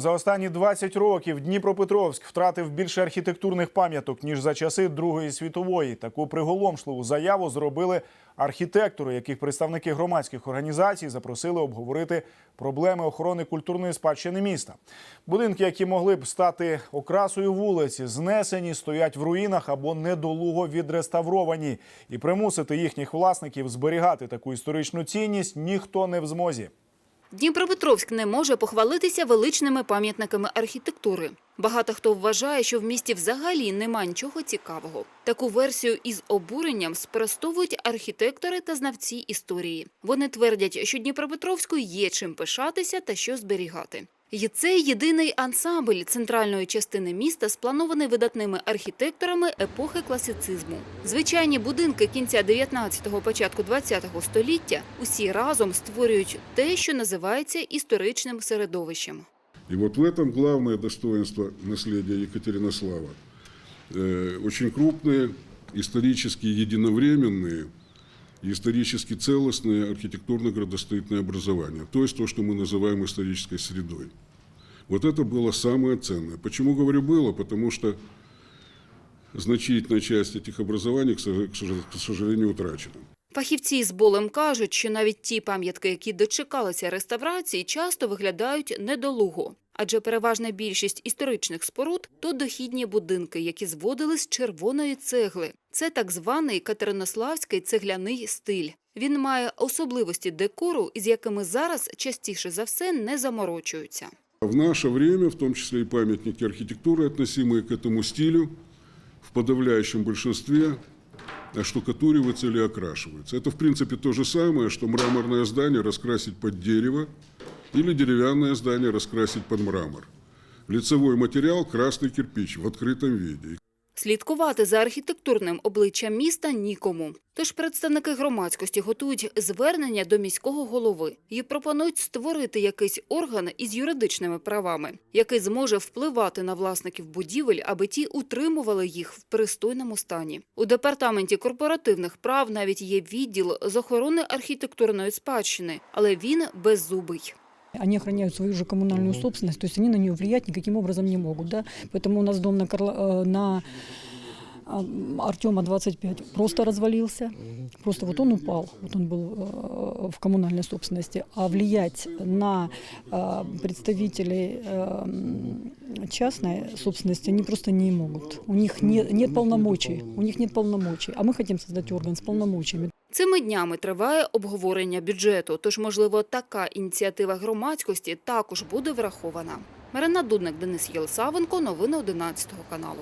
За останні 20 років Дніпропетровськ втратив більше архітектурних пам'яток ніж за часи Другої світової. Таку приголомшливу заяву зробили архітектори, яких представники громадських організацій запросили обговорити проблеми охорони культурної спадщини міста. Будинки, які могли б стати окрасою вулиці, знесені, стоять в руїнах або недолуго відреставровані. І примусити їхніх власників зберігати таку історичну цінність ніхто не в змозі. Дніпропетровськ не може похвалитися величними пам'ятниками архітектури. Багато хто вважає, що в місті взагалі нема нічого цікавого. Таку версію із обуренням спростовують архітектори та знавці історії. Вони твердять, що Дніпропетровську є чим пишатися та що зберігати. І це єдиний ансамбль центральної частини міста, спланований видатними архітекторами епохи класицизму. Звичайні будинки кінця 19-го, початку 20-го століття усі разом створюють те, що називається історичним середовищем. И вот в этом главное достоинство наследия Екатеринослава. Э, Очень крупные, исторически единовременные, и исторически целостные архитектурно-градостроительные образования. То есть то, что мы называем исторической средой. Вот это было самое ценное. Почему говорю было? Потому что значительная часть этих образований, к сож- к сож- к сожалению, утрачена. Фахівці з болем кажуть, що навіть ті пам'ятки, які дочекалися реставрації, часто виглядають недолуго. Адже переважна більшість історичних споруд то дохідні будинки, які зводили з червоної цегли. Це так званий катеринославський цегляний стиль. Він має особливості декору, із якими зараз частіше за все не заморочуються. В наше время, в том числе и памятники архитектуры, относимые к этому стилю, в подавляющем большинстве оштукатуриваются или окрашиваются. Это, в принципе, то же самое, что мраморное здание раскрасить под дерево или деревянное здание раскрасить под мрамор. Лицевой материал – красный кирпич в открытом виде. Слідкувати за архітектурним обличчям міста нікому. Тож представники громадськості готують звернення до міського голови і пропонують створити якийсь орган із юридичними правами, який зможе впливати на власників будівель, аби ті утримували їх в пристойному стані. У департаменті корпоративних прав навіть є відділ з охорони архітектурної спадщини, але він беззубий. Они охраняют свою же коммунальную собственность, то есть они на нее влиять никаким образом не могут. Да? Поэтому у нас дом на, Карла, э, на а, Артема 25 просто развалился. Просто вот он упал, вот он был э, в коммунальной собственности. А влиять на э, представителей э, м, частной собственности они просто не могут. У них нет, нет полномочий. У них нет полномочий. А мы хотим создать орган с полномочиями. Цими днями триває обговорення бюджету, тож, можливо, така ініціатива громадськості також буде врахована. Марина Дудник, Денис Єлсавенко, новини 11 каналу.